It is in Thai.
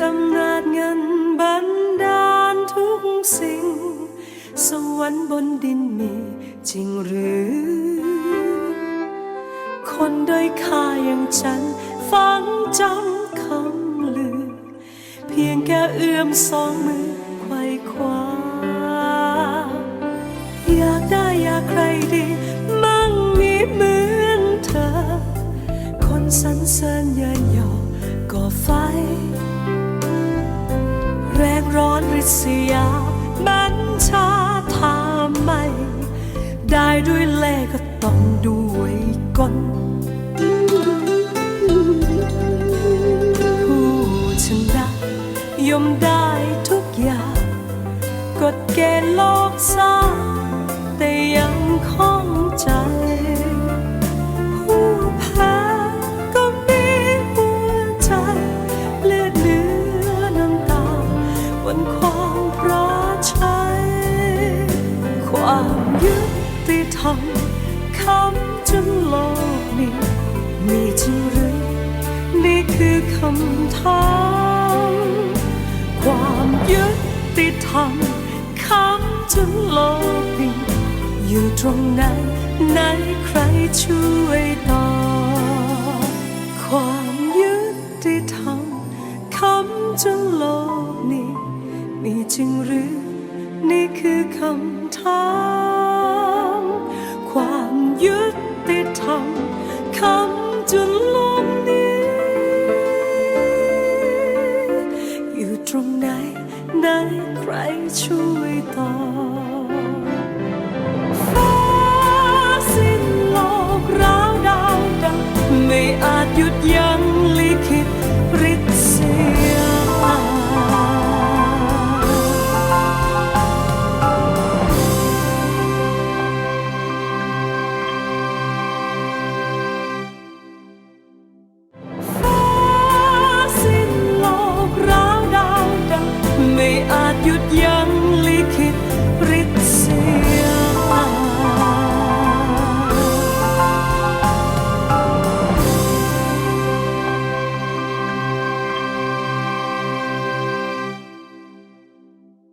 ออำนาจเงินบันดาลทุกสิ่ง สวรรค์บนดินมีจริงหรือ คนด้อยค่าอย่างฉันฟังจำคำลือ เพียงแค่เอื้อมสองมือไขว้คว้าอยากได้อยากใครดีมั่งมีเหมือนเธอ คนสรรเสริญเยินยอก่อไฟ ร้อนริษยาบัญชาทำไม่ ได้ด้วยเล่ก็ต้องด้วยกนผู้ชนะย่อมได้ทุกอย่างกฎเกณฑ์โลกสร้าง วนความเพราะใช้ความยุติธรรมคำจนโลกนี้ มีจริงหรือนี่คือคำถามความยุติธรรมคำจนโลกนี้ อยู่ตรงไหนไหนใครช่วยตอบความยุติธรรมคำจนโลก มีจริงหรือ นี่คือคำถาม ความยุติธรรมคำจนลมนี้ อยู่ตรงไหนไหนใครช่วยตอบ